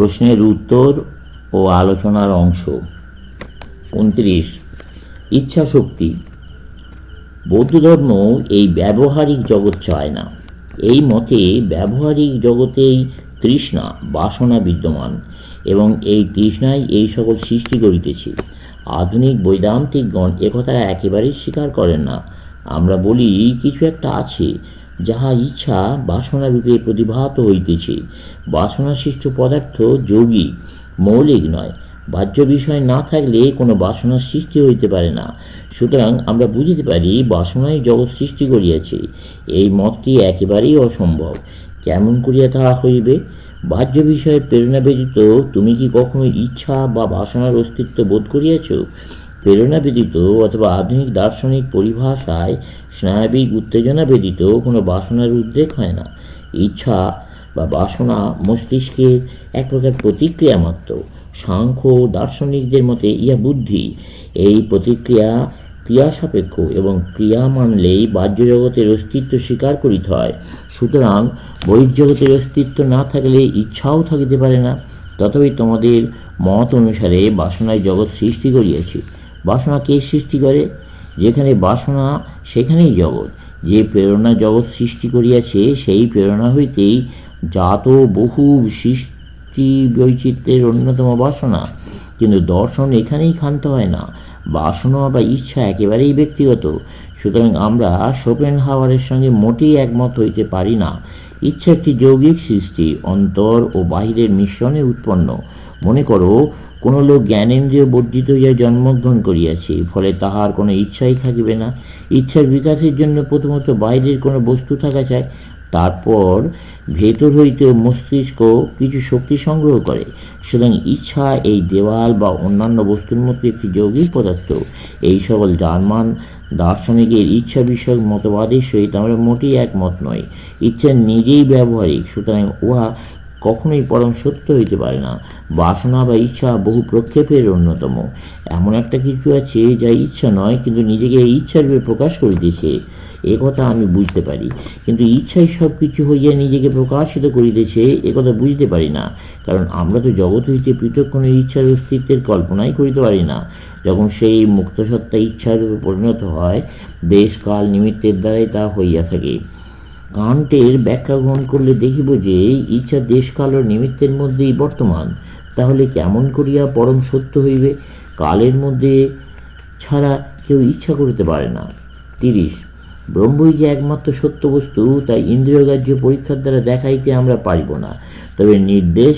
প্রশ্নের উত্তর ও আলোচনার অংশ। উনত্রিশ ইচ্ছা শক্তি বৌদ্ধ ধর্ম এই ব্যবহারিক জগৎ চায় না। এই মতে ব্যবহারিক জগতেই তৃষ্ণা, বাসনা বিদ্যমান এবং এই তৃষ্ণাই এই সকল সৃষ্টি করিতেছে। আধুনিক বৈদান্তিকগণ একথা একেবারেই স্বীকার করেন না। আমরা বলি, কিছু একটা আছে যাহা ইচ্ছা বাসনা রূপে প্রতিভাত হইতেছে। বাসনাসৃষ্ট পদার্থ যোগী, মৌলিক নয়। বাহ্য বিষয় না থাকলে কোনো বাসনার সৃষ্টি হইতে পারে না। সুতরাং আমরা বুঝিতে পারি, বাসনাই জগৎ সৃষ্টি করিয়াছে। এই মতটি একেবারেই অসম্ভব। কেমন করিয়া তাহা হইবে? বাহ্য বিষয়ে প্রেরণা ব্যতীত তুমি কি কখনো ইচ্ছা বা বাসনার অস্তিত্ব বোধ করিয়াছ? প্রেরণা ব্যতীত অথবা আধুনিক দার্শনিক পরিভাষায় স্নায়বিক উত্তেজনা ব্যতীত কোনো বাসনার উদ্রেক হয় না। ইচ্ছা বা বাসনা মস্তিষ্কের এক প্রকার প্রতিক্রিয়া মাত্র। সাংখ্য দার্শনিকদের মতে ইহা বুদ্ধি। এই প্রতিক্রিয়া ক্রিয়া সাপেক্ষ এবং ক্রিয়া মানলেই বাহ্য জগতের অস্তিত্ব স্বীকার করিতে হয়। সুতরাং বহির্জগতের অস্তিত্ব না থাকলে ইচ্ছাও থাকিতে পারে না। তথাপি তোমাদের মত অনুসারে বাসনায় জগৎ সৃষ্টি করিয়াছে। বাসনা কে সৃষ্টি করে, যেখানে বাসনা সেখানেই জগৎ। যে প্রেরণা জগৎ সৃষ্টি করিয়াছে, সেই প্রেরণা হইতেই জাত বহু সৃষ্টি বৈচিত্র্যের অন্যতম বাসনা। কিন্তু দর্শন এখানেই ক্ষান্ত হয় না। বাসনা বা ইচ্ছা একেবারেই ব্যক্তিগত। সুতরাং আমরা শোপেন হাওয়ারের সঙ্গে মোটেই একমত হইতে পারি না। ইচ্ছা একটি যৌগিক সৃষ্টি, অন্তর ও বাহিরের মিশ্রণে উৎপন্ন। মনে করো কোনো লোক জ্ঞানেন্দ্রিয় বর্জিত হইয়া জন্মগ্রহণ করিয়াছে, ফলে তাহার কোনো ইচ্ছাই থাকিবে না। ইচ্ছার বিকাশের জন্য প্রথমত বাইরের কোনো বস্তু থাকা চাই, তারপর ভেতর হইতে মস্তিষ্ক কিছু শক্তি সংগ্রহ করে। সুতরাং ইচ্ছা এই দেওয়াল বা অন্যান্য বস্তুর মধ্যে একটি যৌগিক পদার্থ। এই সকল জার্মান দার্শনিকের ইচ্ছা বিষয়ক মতবাদের সহিত আমরা মোটেই একমত নই। ইচ্ছা নিজেই ব্যবহারিক, সুতরাং উহা কখনোই পরম সত্য হইতে পারে না। বাসনা বা ইচ্ছা বহু প্রক্ষেপের অন্যতম। এমন একটা কিছু আছে যা ইচ্ছা নয়, কিন্তু নিজেকে ইচ্ছা রূপে প্রকাশ করিতেছে। এ কথা আমি বুঝতে পারি, কিন্তু ইচ্ছাই সব কিছু হইয়া নিজেকে প্রকাশিত করিতেছে, এ কথা বুঝতে পারি না। কারণ আমরা তো জগৎ হইতে পৃথক কোনো ইচ্ছার অস্তিত্বের কল্পনাই করিতে পারি না। যখন সেই মুক্তসত্তা ইচ্ছারূপে পরিণত হয় দেশ কাল নিমিত্তের দ্বারাই তা হইয়া থাকে। কান্টের ব্যাখ্যা গ্রহণ করলে দেখিব যে ইচ্ছা দেশকাল ও নিমিত্তের মধ্যেই বর্তমান। তাহলে কেমন করিয়া পরম সত্য হইবে? কালের মধ্যে ছাড়া কেউ ইচ্ছা করিতে পারে না। তিরিশ, ব্রহ্মই যে একমাত্র সত্য বস্তু তাই ইন্দ্রিয়গ্রাহ্য পরীক্ষার দ্বারা দেখাইতে আমরা পারিব না। তবে নির্দেশ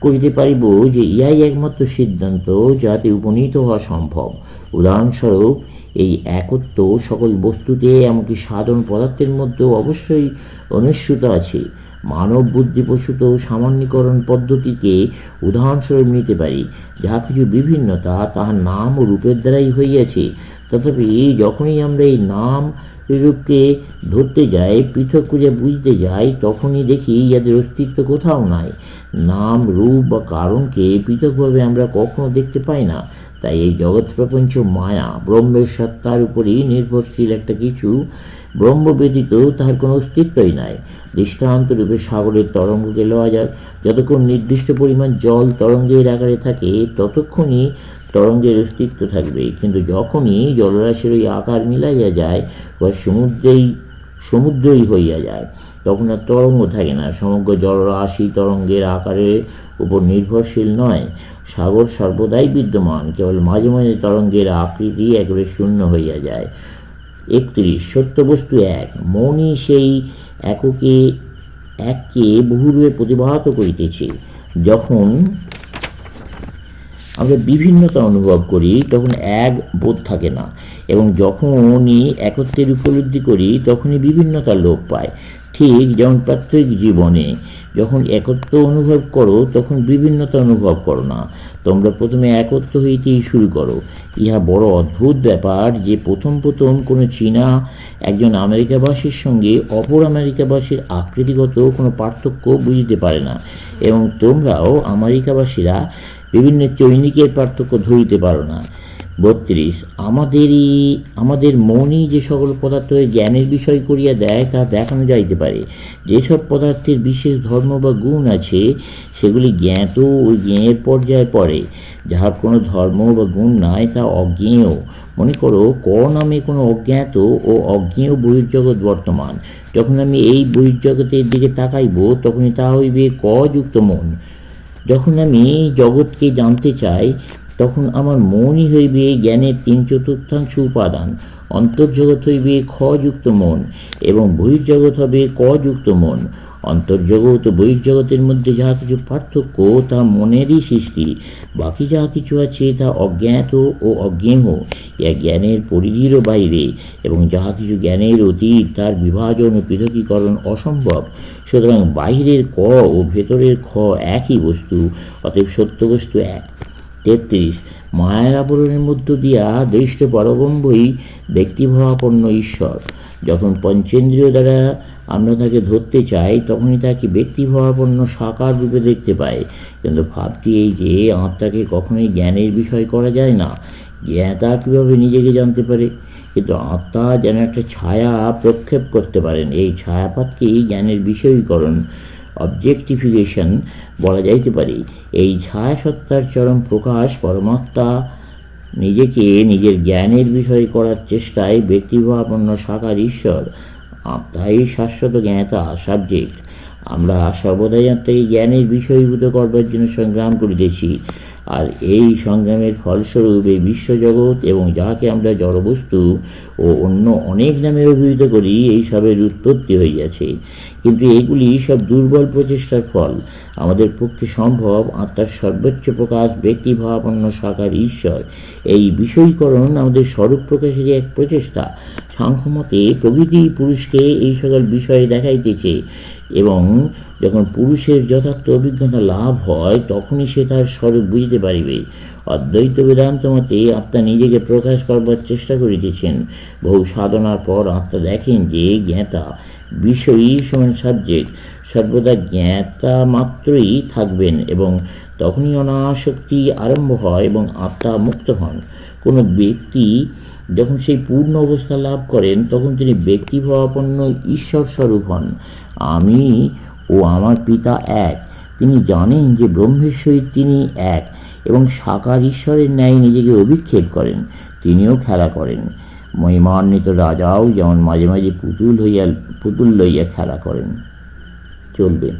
করিতে পারিব যে, ইহাই একমাত্র সিদ্ধান্ত যাতে উপনীত হওয়া সম্ভব। উদাহরণস্বরূপ এই একত্ব সকল বস্তুতে এমনকি সাধারণ পদার্থের মধ্যেও অবশ্যই অনুসৃত আছে। মানব বুদ্ধিপ্রসূত সামান্যীকরণ পদ্ধতিকে উদাহরণস্বরূপ নিতে পারি। যাহা কিছু বিভিন্নতা তাহার নাম ও রূপের দ্বারাই হইয়াছে। তথাপি যখনই আমরা এই নাম রূপকে ধরতে যাই, পৃথক করে বুঝতে যাই, তখনই দেখি ইয়াদের অস্তিত্ব কোথাও নাই। নাম, রূপ বা কারণকে পৃথকভাবে আমরা কখনো দেখতে পাই না। তাই এই জগৎ প্রপঞ্চ মায়া ব্রহ্মের সত্তার উপরই নির্ভরশীল একটা কিছু ব্রহ্ম ব্যতীত তাহার কোনো অস্তিত্বই নাই। দৃষ্টান্ত রূপে সাগরের তরঙ্গকে লওয়া যাক। যতক্ষণ নির্দিষ্ট পরিমাণ জল তরঙ্গের আকারে থাকে, ততক্ষণই তরঙ্গের অস্তিত্ব থাকবে। কিন্তু যখনই জলরাশির ওই আকার মিলাইয়া যায়, বা সমুদ্রেই, সমুদ্রই হইয়া যায় তখন আর তরঙ্গ থাকে না। সমগ্র জলরাশি তরঙ্গের আকারের উপর নির্ভরশীল নয়। সাগর সর্বদাই বিদ্যমান। কেবল মাঝে মাঝে তরঙ্গের আকৃতি একেবারে শূন্য হইয়া যায়। একত্রিশ, সত্যবস্তু এক। মৌনই সেই এককে এককে বহুরূপে প্রতিভাত করিতেছে। যখন আমরা বিভিন্নতা অনুভব করি, তখন এক বোধ থাকে না। এবং যখনই একত্বের উপলব্ধি করি, তখনই বিভিন্নতা লোপ পায়। ঠিক যেমন প্রাত্যহিক জীবনে যখন একত্ব অনুভব করো, তখন বিভিন্নতা অনুভব করো না। তোমরা প্রথমে একত্ব হইতেই শুরু করো। ইহা বড় অদ্ভুত ব্যাপার যে প্রথম প্রথম কোনো চীনা, একজন আমেরিকাবাসীর সঙ্গে অপর আমেরিকাবাসীর আকৃতিগত কোনো পার্থক্য বুঝতে পারে না এবং তোমরাও আমেরিকাবাসীরা বিভিন্ন চৈনিকের পার্থক্য ধরিতে পারো না। বত্রিশ, আমাদেরই, আমাদের মনই যে সকল পদার্থকে জ্ঞানের বিষয় করিয়া দেয়, তা দেখানো যাইতে পারে। যেসব পদার্থের বিশেষ ধর্ম বা গুণ আছে, সেগুলি জ্ঞাত ও জ্ঞেয়ের পর্যায়ে পড়ে। যাহার কোনো ধর্ম বা গুণ নাই, তা অজ্ঞেয়। মনে করো, ক নামে কোনো অজ্ঞাত ও অজ্ঞেয় বহির্জগৎ বর্তমান। যখন আমি এই বহির্জগতের দিকে তাকাইব, তখনই তা হইবে ক যুক্ত মন। যখন আমি জগৎকে জানতে চাই তখন আমার মনই হইবে জ্ঞানের তিন চতুর্থাংশ উপাদান, অন্তর্জগৎ হইবে খযুক্ত মন এবং বহির্জগৎ হবে কযুক্ত মন। অন্তর্জগৎ ও বহির্জগতের মধ্যে যাহা কিছু পার্থক্য তা মনেরই সৃষ্টি। বাকি যাহা কিছু আছে, তা অজ্ঞাত ও অজ্ঞেহ ইয়া জ্ঞানের পরিধিরও বাইরে এবং যাহা কিছু জ্ঞানের অতীত, তার বিভাজন ও পৃথকীকরণ অসম্ভব। সুতরাং বাহিরের ক ও ভেতরের খ একই বস্তু, অতএব সত্য বস্তু এক। তেত্রিশ। মায়ের আবরণের মধ্য দিয়া দৃষ্ট পরবম্বই ব্যক্তিভাবাপন্ন ঈশ্বর। যখন পঞ্চেন্দ্রিয় দ্বারা আমরা তাকে ধরতে চাই, তখনই তাকে ব্যক্তিভাবাপন্ন সাকার রূপে দেখতে পাই। কিন্তু ভাবটি এই যে, আত্মাকে কখনোই জ্ঞানের বিষয় করা যায় না। জ্ঞাতা কীভাবে নিজেকে জানতে পারে? কিন্তু আত্মা যেন একটা ছায়া প্রক্ষেপ করতে পারেন। এই ছায়াপাতকেই জ্ঞানের বিষয়ীকরণ অবজেক্টিফিকেশন বলা যাইতে পারে। এই ছায়া সত্তার চরম প্রকাশ পরমাত্মা নিজেকে নিজের জ্ঞানের বিষয় করার চেষ্টায় ব্যক্তিভাবাপন্ন সাকার ঈশ্বর। আত্মাই শাশ্বত জ্ঞাতা সাবজেক্ট আমরা সর্বদাই আত্মাকে জ্ঞানের বিষয়ীভূত করবার জন্য সংগ্রাম করিতেছি। আর এই সংগ্রামের ফলস্বরূপ এই বিশ্বজগৎ এবং যাহাকে আমরা জড়বস্তু ও অন্য অনেক নামে অভিহিত করি এই সবের উৎপত্তি হইয়াছে। কিন্তু এগুলি সব দুর্বল প্রচেষ্টার ফল। আমাদের পক্ষে সম্ভব আত্মার সর্বোচ্চ প্রকাশ ব্যক্তিভাবাপন্ন সাকার ঈশ্বর। এই বিষয়ীকরণ আমাদের স্বরূপ প্রকাশেরই এক প্রচেষ্টা। সাংখ্যমতে প্রভৃতি পুরুষকে এই সকল বিষয়ে দেখাইতেছে এবং যখন পুরুষের যথার্থ অভিজ্ঞতা লাভ হয়, তখনই সে তার স্বরূপ বুঝতে পারিবে। অদ্বৈত বেদান্ত মতে আত্মা নিজেকে প্রকাশ করবার চেষ্টা করিতেছেন। বহু সাধনার পর আত্মা দেখেন যে জ্ঞাতা বিষয়ী সমান সাবজেক্ট সর্বদা জ্ঞাতা মাত্রই থাকবেন এবং তখনই অনাসক্তি আরম্ভ হয় এবং আত্মা মুক্ত হন। কোনো ব্যক্তি যখন সেই পূর্ণ অবস্থা লাভ করেন, তখন তিনি ব্যক্তিভাবাপন্ন ঈশ্বর স্বরূপ হন। আমি ও আমার পিতা এক। তিনি জানেন যে ব্রহ্মের সহিত তিনি এক এবং সাকার ঈশ্বরের ন্যায় নিজেকে অভিক্ষেপ করেন। তিনিও খেলা করেন। মহিমান্বিত রাজাও যেমন মাঝে মাঝে পুতুল হইয়া পুতুল লইয়া খেলা করেন। চলবে।